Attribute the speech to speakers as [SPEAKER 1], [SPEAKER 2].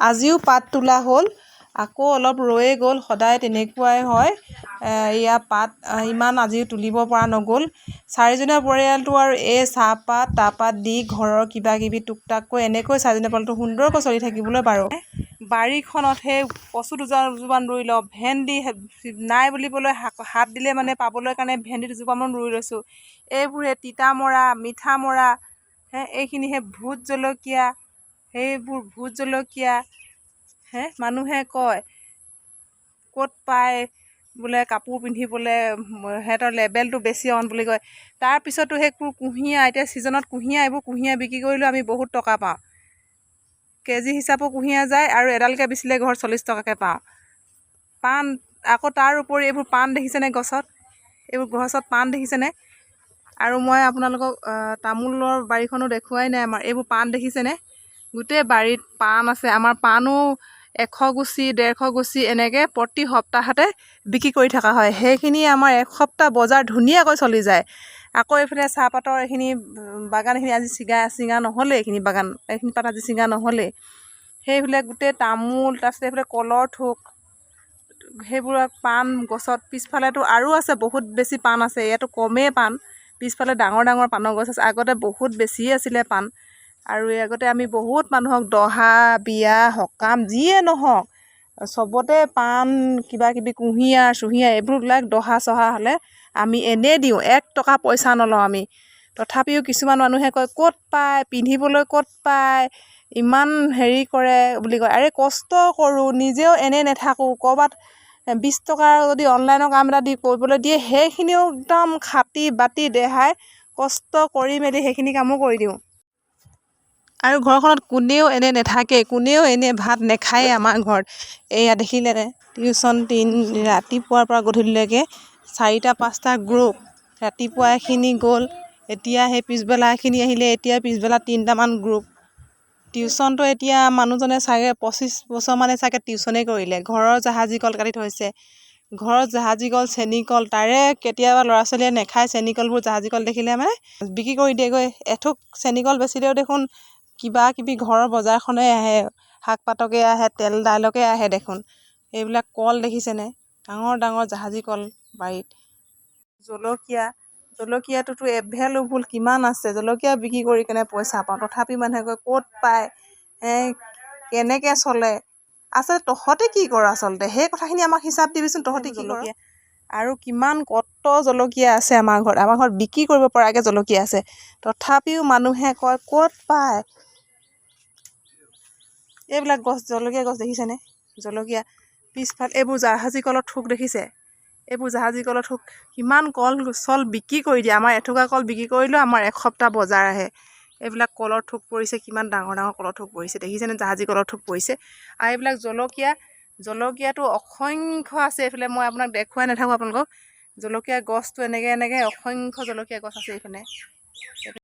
[SPEAKER 1] আজিও পাত তোলা হ'ল আকৌ অলপ ৰৈয়ে গ'ল সদায় তেনেকুৱাই হয়। এয়া পাত ইমান আজিও তুলিব পৰা নগ'ল। চাৰিজনীয়া পৰিয়ালটো আৰু এই চাহপাত তাহপাত দি ঘৰৰ কিবা কিবি টুক টাককৈ এনেকৈ চাৰিজনীয়া পৰিয়ালটো সুন্দৰকৈ চলি থাকিবলৈ পাৰোঁ। সেই কচু দুজোপা দুজোপামান ৰুই লওঁ। ভেন্দি নাই বুলিবলৈ হাত দিলে মানে পাবলৈ কাৰণে ভেন্দি দুজোপামান ৰুই লৈছোঁ। এইবোৰহে তিতামৰা মিঠামৰা হে এইখিনিহে ভোট জলকীয়া সেইবোৰ ভোট জলকীয়া হে মানুহে কয় ক'ত পায় বোলে কাপোৰ পিন্ধিবলৈ সিহঁতৰ লেবেলটো বেছি অন বুলি কয়। তাৰপিছতো সেইবোৰ কুঁহিয়াৰ এতিয়া ছিজনত কুঁহিয়াৰ এইবোৰ কুঁহিয়াৰ বিক্ৰী কৰিলেও আমি বহুত টকা পাওঁ। কেজি হিচাপো কুঁহিয়াৰ যায় আৰু এডালকৈ বেচিলে ঘৰত চল্লিছ টকাকৈ পাওঁ। পাণ আকৌ তাৰ উপৰি এইবোৰ পাণ দেখিছেনে গছত? এইবোৰ গছত পাণ দেখিছেনে? আৰু মই আপোনালোকক তামোলৰ বাৰীখনো দেখুৱাই নাই আমাৰ। এইবোৰ পাণ দেখিছেনে? গোটেই বাৰীত পাণ আছে। আমাৰ পাণো এশ গুচি ডেৰশ গুচি এনেকৈ প্ৰতি সপ্তাহতে বিক্ৰী কৰি থকা হয়। সেইখিনি আমাৰ এসপ্তাহ বজাৰ ধুনীয়াকৈ চলি যায়। আকৌ এইফালে চাহপাতৰ এইখিনি বাগান এইখিনি আজি ছিগা ছিঙা নহ'লেই। এইখিনি বাগান এইখিনি পাত আজি ছিঙা নহ'লেই। সেইফালে গোটেই তামোল তাৰপিছত এইফালে কলৰ থোক সেইবোৰত পাণ গছত পিছফালেতো আৰু আছে বহুত বেছি পাণ আছে। ইয়াতো কমেই পাণ। পিছফালে ডাঙৰ ডাঙৰ পাণৰ গছ আছে। আগতে বহুত বেছিয়ে আছিলে পাণ। আৰু এই আগতে আমি বহুত মানুহক দহা বিয়া সকাম যিয়ে নহওক চবতে পাণ কিবা কিবি কুঁহিয়াৰ চুহিয়াৰ এইবোৰবিলাক দহা চহা হ'লে আমি এনেই দিওঁ এক টকা পইচা নলওঁ আমি। তথাপিও কিছুমান মানুহে কয় ক'ত পায় পিন্ধিবলৈ ক'ত পায় ইমান হেৰি কৰে বুলি কয়। আৰে কষ্ট কৰোঁ নিজেও এনেই নাথাকোঁ ক'ৰবাত বিছ টকাৰ যদি অনলাইনৰ কাম এটা দি কৰিবলৈ দিয়ে সেইখিনিও একদম খাটি বাতি দেহাই কষ্ট কৰি মেলি সেইখিনি কামো কৰি দিওঁ। আৰু ঘৰখনত কোনেও এনে নাথাকে কোনেও এনে ভাত নাখায়েই আমাৰ ঘৰত। এয়া দেখিলেনে টিউশ্যন তিন ৰাতিপুৱাৰ পৰা গধূলিলৈকে চাৰিটা পাঁচটা গ্ৰুপ ৰাতিপুৱা এখিনি গ'ল এতিয়া সেই পিছবেলা এখিনি আহিলে এতিয়া পিছবেলা তিনিটামান গ্ৰুপ টিউশ্যনটো এতিয়া মানুহজনে চাগে পঁচিছ বছৰমানে চাগে টিউশ্যনেই কৰিলে। ঘৰৰ জাহাজী কল কাটি থৈছে। ঘৰত জাহাজী কল চেনী কল তাৰে কেতিয়াবা ল'ৰা ছোৱালীয়ে নাখায় চেনী কলবোৰ জাহাজী কল দেখিলে মানে বিক্ৰী কৰি দিয়েগৈ। এথোক চেনী কল বেচিলেও দেখোন কিবা কিবি ঘৰৰ বজাৰখনেই আহে শাক পাতকে আহে তেল দাইলকে আহে দেখোন। এইবিলাক কল দেখিছেনে ডাঙৰ ডাঙৰ জাহাজী কল বাৰীত। জলকীয়া জলকীয়াটোতো এভেইলেবল কিমান আছে? জলকীয়া বিক্ৰী কৰি কেনে পইচা পাওঁ? তথাপি মানুহে কয় ক'ত পায়? কেনেকৈ চলে? আচলতে তহঁতে কি কৰ আচলতে? সেই কথাখিনি আমাক হিচাপ দিবিচোন তহঁতে কি জলকীয়া। আৰু কিমান কত জলকীয়া আছে আমাৰ ঘৰত। আমাৰ ঘৰত বিক্ৰী কৰিব পৰাকৈ জলকীয়া আছে। তথাপিও মানুহে কয় ক'ত পায়? এইবিলাক গছ জলকীয়া গছ দেখিছেনে? জলকীয়া পিছফাল এইবোৰ জাহাজী কলৰ থোক দেখিছে? এইবোৰ জাহাজী কলৰ থোক কিমান কল চল বিক্ৰী কৰি দিয়ে। আমাৰ এথোকা কল বিক্ৰী কৰিলেও আমাৰ এসপ্তাহ বজাৰ আহে। এইবিলাক কলৰ থোক পৰিছে কিমান ডাঙৰ ডাঙৰ কলৰ থোক পৰিছে। দেখিছেনে? জাহাজী কলৰ থোক পৰিছে। আৰু এইবিলাক জলকীয়া জলকীয়াটো অসংখ্য আছে এইফালে। মই আপোনাক দেখুৱাই নাথাকোঁ আপোনালোকক। জলকীয়া গছটো এনেকৈ এনেকৈ অসংখ্য জলকীয়া গছ আছে এইফালে।